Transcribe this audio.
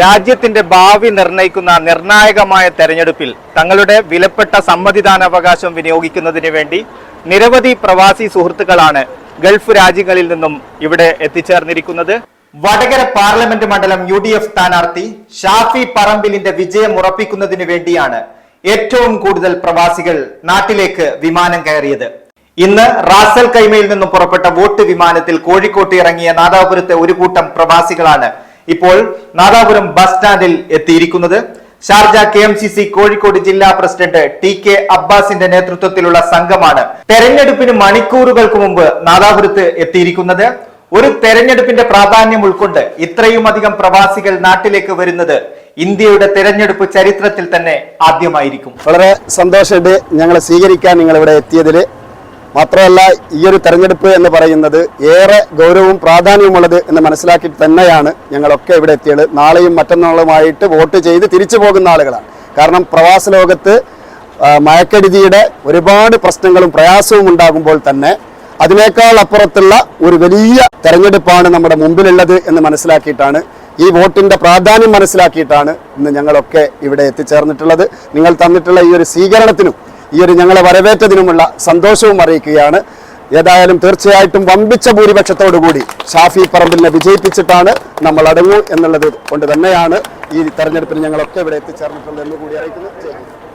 രാജ്യത്തിന്റെ ഭാവി നിർണയിക്കുന്ന നിർണായകമായ തെരഞ്ഞെടുപ്പിൽ തങ്ങളുടെ വിലപ്പെട്ട സമ്മതിദാനാവകാശം വിനിയോഗിക്കുന്നതിന് വേണ്ടി നിരവധി പ്രവാസി സുഹൃത്തുക്കളാണ് ഗൾഫ് രാജ്യങ്ങളിൽ നിന്നും ഇവിടെ എത്തിച്ചേർന്നിരിക്കുന്നത്. വടകര പാർലമെന്റ് മണ്ഡലം യു ഡി എഫ് സ്ഥാനാർത്ഥി ഷാഫി പറമ്പിലിന്റെ വിജയം ഉറപ്പിക്കുന്നതിന് വേണ്ടിയാണ് ഏറ്റവും കൂടുതൽ പ്രവാസികൾ നാട്ടിലേക്ക് വിമാനം കയറിയത്. ഇന്ന് റാസൽ കൈമയിൽ നിന്നും പുറപ്പെട്ട വോട്ട് വിമാനത്തിൽ കോഴിക്കോട്ട് ഇറങ്ങിയ നാദാപുരത്തെ ഒരു കൂട്ടം പ്രവാസികളാണ് ഇപ്പോൾ നാദാപുരം ബസ് സ്റ്റാൻഡിൽ എത്തിയിരിക്കുന്നത്. Sharjah K M C C Kozhikode ജില്ലാ പ്രസിഡന്റ് ടി കെ അബ്ബാസിന്റെ നേതൃത്വത്തിലുള്ള സംഘമാണ് തെരഞ്ഞെടുപ്പിന് മണിക്കൂറുകൾക്ക് മുമ്പ് നാദാപുരത്ത് എത്തിയിരിക്കുന്നത്. ഒരു തെരഞ്ഞെടുപ്പിന്റെ പ്രാധാന്യം ഉൾക്കൊണ്ട് ഇത്രയും അധികം പ്രവാസികൾ നാട്ടിലേക്ക് വരുന്നത് ഇന്ത്യയുടെ തെരഞ്ഞെടുപ്പ് ചരിത്രത്തിൽ തന്നെ ആദ്യമായിരിക്കും. വളരെ സന്തോഷമുണ്ട് ഞങ്ങളെ സ്വീകരിക്കാൻ നിങ്ങൾ ഇവിടെ മാത്രമല്ല ഈ ഒരു തെരഞ്ഞെടുപ്പ് എന്ന് പറയുന്നത് ഏറെ ഗൗരവവും പ്രാധാന്യവുമുള്ളത് എന്ന് മനസ്സിലാക്കി തന്നെയാണ് ഞങ്ങളൊക്കെ ഇവിടെ എത്തിയത്. നാളെയും മറ്റന്നാളുമായിട്ട് വോട്ട് ചെയ്ത് തിരിച്ചു പോകുന്ന ആളുകളാണ്. കാരണം പ്രവാസ ലോകത്ത് മയക്കെടുതിയുടെ ഒരുപാട് പ്രശ്നങ്ങളും പ്രയാസവും ഉണ്ടാകുമ്പോൾ തന്നെ അതിനേക്കാൾ അപ്പുറത്തുള്ള ഒരു വലിയ തെരഞ്ഞെടുപ്പാണ് നമ്മുടെ മുമ്പിലുള്ളത് എന്ന് മനസ്സിലാക്കിയിട്ടാണ് ഈ വോട്ടിന്റെ പ്രാധാന്യം മനസ്സിലാക്കിയിട്ടാണ് ഇന്ന് ഞങ്ങളൊക്കെ ഇവിടെ എത്തിച്ചേർന്നിട്ടുള്ളത്. നിങ്ങൾ തന്നിട്ടുള്ള ഈ ഒരു സ്വീകരണത്തിനും ഈ ഒരു ഞങ്ങളെ വരവേറ്റതിനുമുള്ള സന്തോഷവും അറിയിക്കുകയാണ് ഏതായാലും തീർച്ചയായിട്ടും വമ്പിച്ച ഭൂരിപക്ഷത്തോടുകൂടി ഷാഫി പറമ്പിലിനെ വിജയിപ്പിച്ചിട്ടാണ് നമ്മൾ അടങ്ങൂ എന്നുള്ളത് കൊണ്ട് തന്നെയാണ് ഈ തെരഞ്ഞെടുപ്പിന് ഞങ്ങളൊക്കെ ഇവിടെ എത്തിച്ചേർന്നിട്ടുള്ളത് എന്ന് കൂടി അറിയിക്കുന്നു ജയ് ഹിന്ദ്.